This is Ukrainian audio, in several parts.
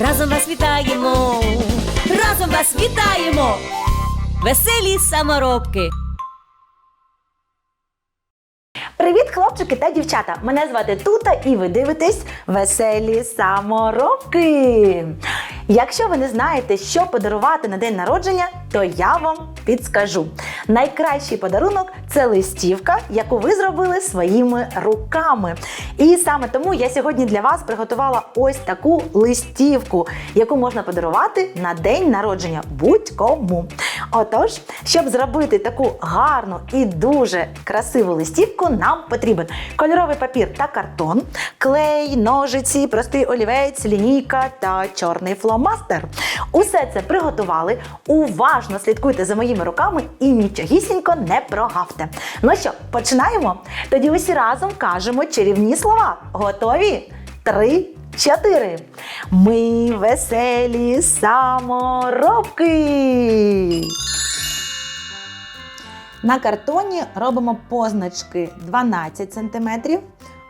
разом вас вітаємо, разом вас вітаємо, веселі саморобки. Привіт, хлопчики та дівчата! Мене звати Тута і ви дивитесь веселі саморобки. Якщо ви не знаєте, що подарувати на день народження, то я вам підскажу. Найкращий подарунок це листівка, яку ви зробили своїми руками. І саме тому я сьогодні для вас приготувала ось таку листівку, яку можна подарувати на день народження будь-кому. Отож, щоб зробити таку гарну і дуже красиву листівку, нам потрібен кольоровий папір та картон, клей, ножиці, простий олівець, лінійка та чорний фломастер. Усе це приготували. Уважно слідкуйте за моїми руками і нічогісінько не прогавте. Ну що, починаємо? Тоді усі разом кажемо чарівні слова. Готові? Три, чотири. Ми веселі саморобки. На картоні робимо позначки 12 см,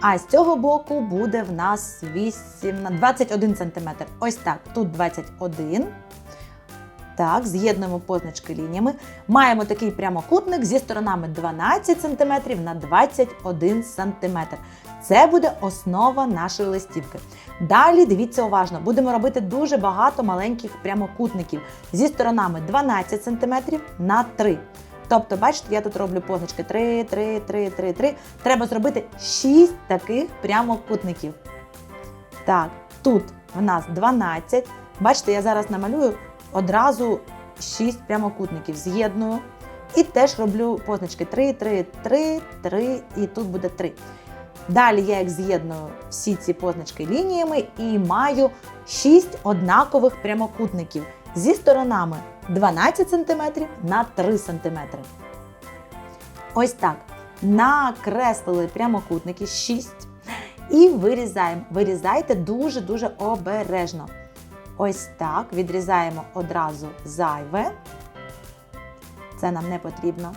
а з цього боку буде в нас 8, 21 см. Ось так, тут 21. Так, з'єднуємо позначки лініями. Маємо такий прямокутник зі сторонами 12 см на 21 см. Це буде основа нашої листівки. Далі дивіться уважно, будемо робити дуже багато маленьких прямокутників зі сторонами 12 см на 3 Тобто, бачите, я тут роблю позначки 3, 3, 3, 3, 3. Треба зробити 6 таких прямокутників. Так, тут в нас 12. Бачите, я зараз намалюю одразу 6 прямокутників. З'єдную. І теж роблю позначки 3, 3, 3, 3, і тут буде 3. Далі я їх з'єдную всі ці позначки лініями і маю 6 однакових прямокутників зі сторонами 12 см на 3 см. Ось так. Накреслили прямокутники 6 і вирізаємо. Вирізайте дуже-дуже обережно. Ось так. Відрізаємо одразу зайве. Це нам не потрібно.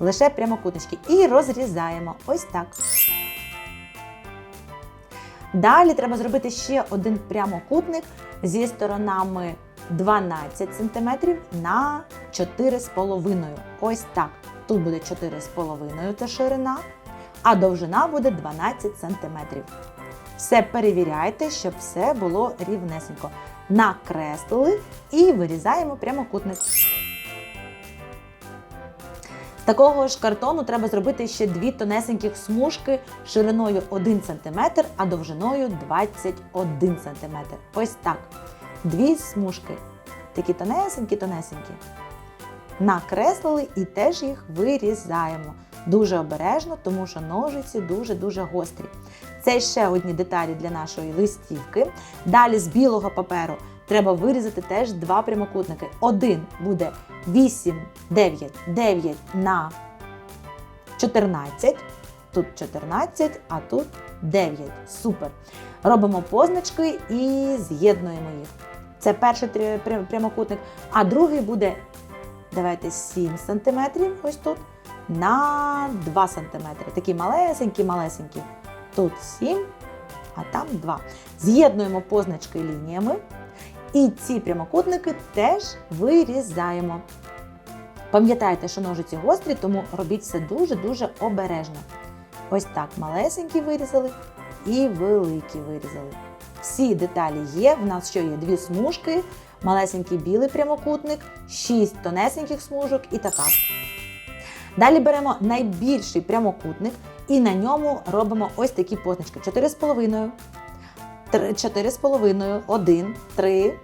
Лише прямокутнички. І розрізаємо. Ось так. Далі треба зробити ще один прямокутник зі сторонами 12 см на 4,5. Ось так. Тут буде 4,5 це ширина, а довжина буде 12 см. Все перевіряйте, щоб все було рівнесенько. Накреслили і вирізаємо прямокутник. З такого ж картону треба зробити ще дві тонесеньких смужки шириною 1 см, а довжиною 21 см. Ось так. Дві смужки. Такі тонесенькі-тонесенькі. Накреслили і теж їх вирізаємо. Дуже обережно, тому що ножиці дуже-дуже гострі. Це ще одні деталі для нашої листівки. Далі з білого паперу треба вирізати теж два прямокутники. Один буде 8, 9, 9 на 14. Тут 14, а тут 9. Супер. Робимо позначки і з'єднуємо їх. Це перший прямокутник, а другий буде, давайте 7 см, ось тут, на 2 см. Такі малесенькі-малесенькі. Тут 7, а там 2. З'єднуємо позначки лініями. І ці прямокутники теж вирізаємо. Пам'ятайте, що ножиці гострі, тому робіть все дуже-дуже обережно. Ось так малесенькі вирізали і великі вирізали. Всі деталі є. В нас що є дві смужки, малесенький білий прямокутник, 6 тонесеньких смужок і така. Далі беремо найбільший прямокутник і на ньому робимо ось такі позначки: 4,5, 4,5, 1, 3,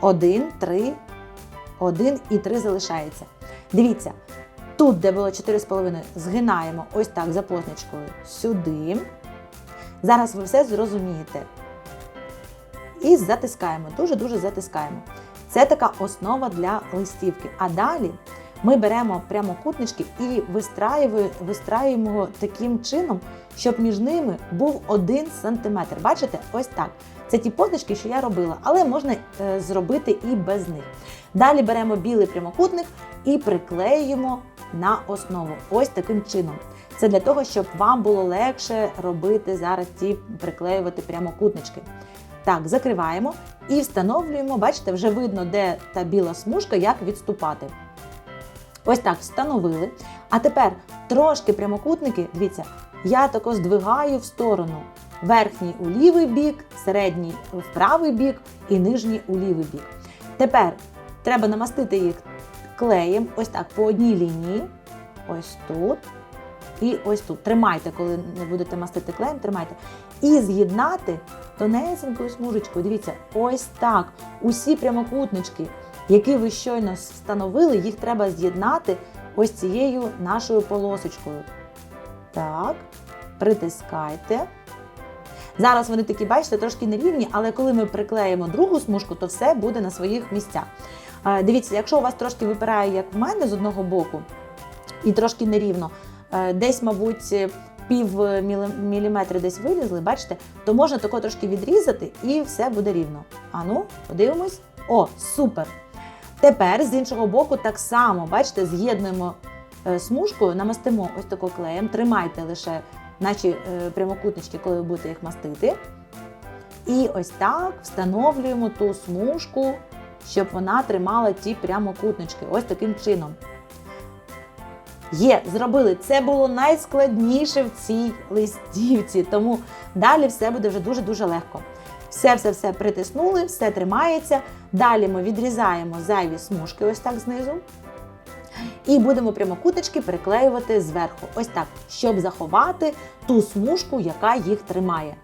1, 3, 1 і 3 залишається. Дивіться, тут, де було 4,5, згинаємо ось так за позначкою сюди. Зараз ви все зрозумієте. і затискаємо, дуже-дуже затискаємо. Це така основа для листівки. А далі ми беремо прямокутнички і вистраюємо, таким чином, щоб між ними був один сантиметр. Бачите, ось так. Це ті позначки, що я робила, але можна е, зробити і без них. Далі беремо білий прямокутник і приклеюємо на основу. Ось таким чином. Це для того, щоб вам було легше робити зараз ці приклеювати прямокутнички. Так, закриваємо і встановлюємо. Бачите, вже видно, де та біла смужка, як відступати. Ось так встановили. А тепер трошки прямокутники, дивіться, я тако здвигаю в сторону. Верхній у лівий бік, середній в правий бік і нижній у лівий бік. Тепер треба намастити їх клеєм, ось так по одній лінії. Ось тут. І ось тут. Тримайте, коли не будете мастити клеєм, тримайте. І з'єднати тонесенькою смужечкою. Дивіться, ось так. Усі прямокутнички, які ви щойно встановили, їх треба з'єднати ось цією нашою полосочкою. Так, притискайте. Зараз вони такі, бачите, трошки нерівні, але коли ми приклеїмо другу смужку, то все буде на своїх місцях. Е, Дивіться, якщо у вас трошки випирає, як в мене з одного боку, і трошки нерівно, е, десь, мабуть, пів міліметри десь вилізли, бачите, то можна тако трошки відрізати і все буде рівно. А ну, подивимось. О, супер! Тепер з іншого боку так само, бачите, з'єднуємо е, смужкою, намастимо ось тако клеєм, тримайте лише наші е, прямокутнички, коли ви будете їх мастити. І ось так встановлюємо ту смужку, щоб вона тримала ті прямокутнички. Ось таким чином. Є, зробили. Це було найскладніше в цій листівці, тому далі все буде вже дуже-дуже легко. Все-все-все притиснули, все тримається. Далі ми відрізаємо зайві смужки, ось так знизу. І будемо прямокуточки приклеювати зверху, ось так, щоб заховати ту смужку, яка їх тримає.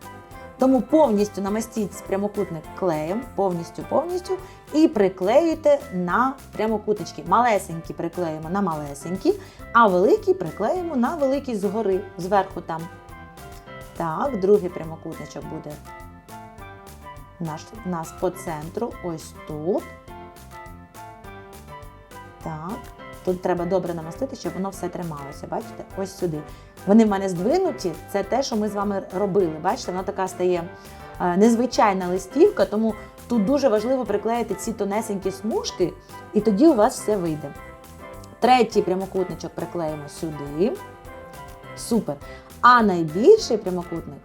Тому повністю намастіть прямокутник клеєм, повністю, повністю, і приклеюйте на прямокутнички. Малесенькі приклеїмо на малесенькі, а великі приклеїмо на великі згори, зверху там. Так, другий прямокутничок буде наш, нас по центру, ось тут. Так. Тут треба добре намастити, щоб воно все трималося. Бачите? Ось сюди. Вони в мене здвинуті. Це те, що ми з вами робили. Бачите, вона така стає е, незвичайна листівка, тому тут дуже важливо приклеїти ці тонесенькі смужки, і тоді у вас все вийде. Третій прямокутничок приклеїмо сюди. Супер. А найбільший прямокутник,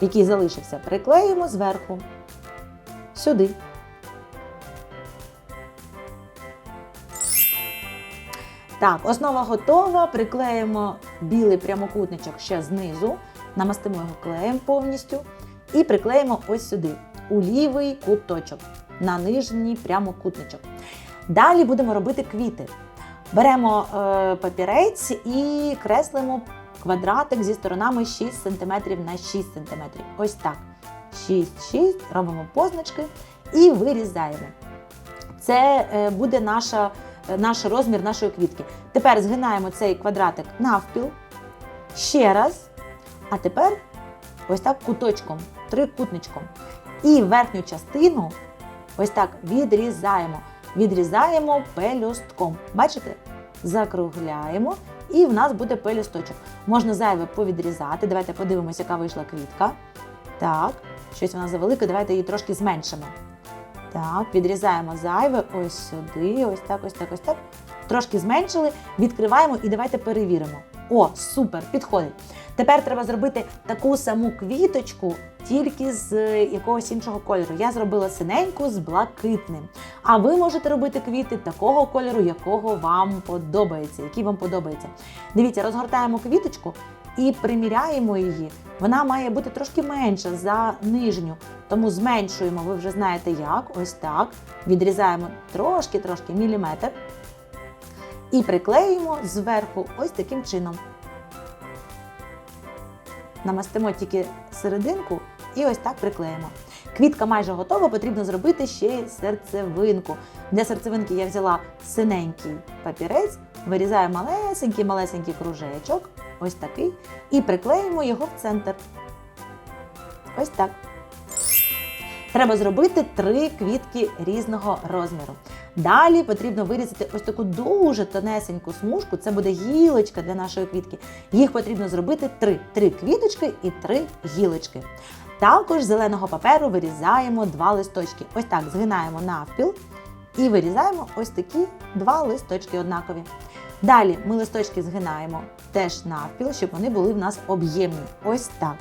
який залишився, приклеїмо зверху. Сюди. Так, основа готова. Приклеїмо білий прямокутничок ще знизу, намастимо його клеєм повністю і приклеїмо ось сюди, у лівий куточок, на нижній прямокутничок. Далі будемо робити квіти. Беремо е, папірець і креслимо квадратик зі сторонами 6 см на 6 см. Ось так. 6-6, робимо позначки і вирізаємо. Це е, буде наша е, наш розмір нашої квітки. Тепер згинаємо цей квадратик навпіл. Ще раз. А тепер ось так куточком, трикутничком. І верхню частину ось так відрізаємо. Відрізаємо пелюстком. Бачите? Закругляємо, і в нас буде пелюсточок. Можна зайве повідрізати. Давайте подивимося, яка вийшла квітка. Так, щось вона завелика, давайте її трошки зменшимо. Так, підрізаємо зайве ось сюди, ось так, ось так, ось так. Трошки зменшили, відкриваємо і давайте перевіримо. О, супер, підходить. Тепер треба зробити таку саму квіточку, тільки з е, якогось іншого кольору. Я зробила синеньку з блакитним. А ви можете робити квіти такого кольору, якого вам подобається, який вам подобається. Дивіться, розгортаємо квіточку і приміряємо її. Вона має бути трошки менша за нижню, тому зменшуємо, ви вже знаєте як, ось так. Відрізаємо трошки-трошки міліметр і приклеюємо зверху ось таким чином. Намастимо тільки серединку і ось так приклеїмо. Квітка майже готова, потрібно зробити ще й серцевинку. Для серцевинки я взяла синенький папірець, вирізаю малесенький-малесенький кружечок, ось такий, і приклеїмо його в центр. Ось так. Треба зробити три квітки різного розміру. Далі потрібно вирізати ось таку дуже тонесеньку смужку. Це буде гілочка для нашої квітки. Їх потрібно зробити три: три квіточки і три гілочки. Також з зеленого паперу вирізаємо два листочки. Ось так згинаємо навпіл і вирізаємо ось такі два листочки однакові. Далі ми листочки згинаємо теж навпіл, щоб вони були в нас об'ємні. Ось так.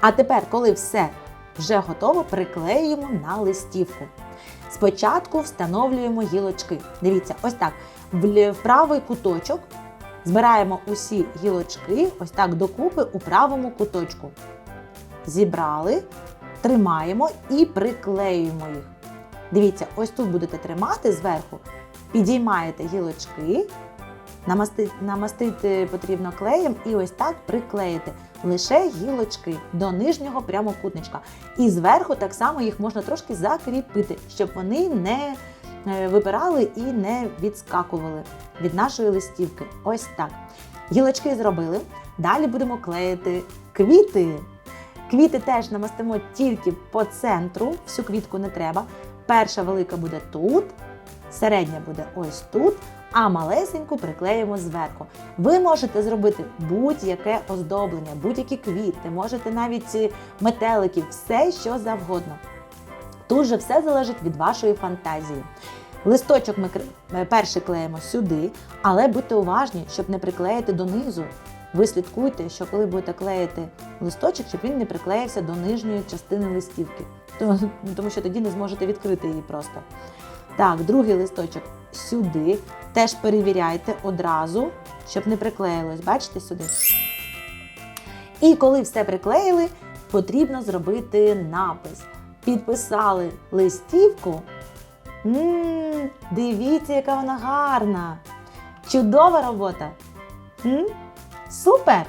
А тепер, коли все вже готово, приклеюємо на листівку. Спочатку встановлюємо гілочки. Дивіться, ось так. В правий куточок збираємо усі гілочки, ось так докупи у правому куточку. Зібрали, тримаємо і приклеюємо їх. Дивіться, ось тут будете тримати зверху, підіймаєте гілочки, намасти- намастити потрібно клеєм і ось так приклеїти лише гілочки до нижнього прямокутничка. І зверху так само їх можна трошки закріпити, щоб вони не е, випирали і не відскакували від нашої листівки. Ось так. Гілочки зробили. Далі будемо клеїти квіти. Квіти теж намастимо тільки по центру, всю квітку не треба. Перша велика буде тут, середня буде ось тут, а малесеньку приклеїмо зверху. Ви можете зробити будь-яке оздоблення, будь-які квіти, можете навіть е, метелики, все що завгодно. Тут же все залежить від вашої фантазії. Листочок ми е, перший клеїмо сюди, але будьте уважні, щоб не приклеїти донизу. Ви слідкуйте, що коли будете клеїти листочок, щоб він не приклеївся до нижньої частини листівки. Тому, тому що тоді не зможете відкрити її просто. Так, другий листочок сюди. Теж перевіряйте одразу, щоб не приклеїлось. Бачите сюди. І коли все приклеїли, потрібно зробити напис. Підписали листівку. м дивіться, яка вона гарна! Чудова робота! м Супер!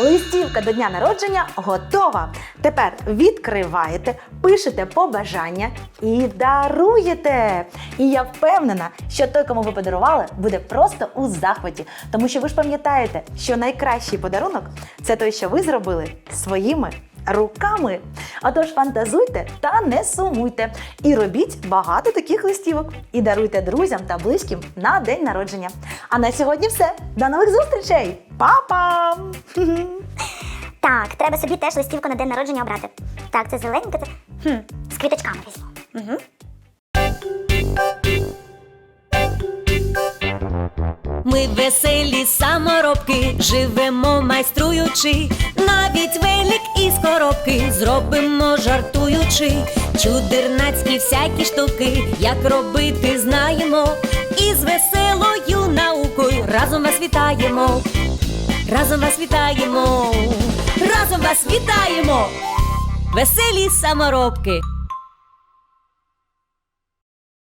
Листівка до дня народження готова. Тепер відкриваєте, пишете побажання і даруєте. І я впевнена, що той, кому ви подарували, буде просто у захваті. Тому що ви ж пам'ятаєте, що найкращий подарунок це той, що ви зробили своїми руками. Отож, фантазуйте та не сумуйте. І робіть багато таких листівок. І даруйте друзям та близьким на день народження. А на сьогодні все. До нових зустрічей! Па-пам! Так, треба собі теж листівку на день народження обрати. Так, це зелененька, це хм, з квіточками візьму. Угу. Ми веселі саморобки, живемо майструючи, навіть велик із коробки зробимо жартуючи, чудернацькі всякі штуки, як робити знаємо, і з веселою наукою разом вас вітаємо, разом вас вітаємо, разом вас вітаємо, веселі саморобки.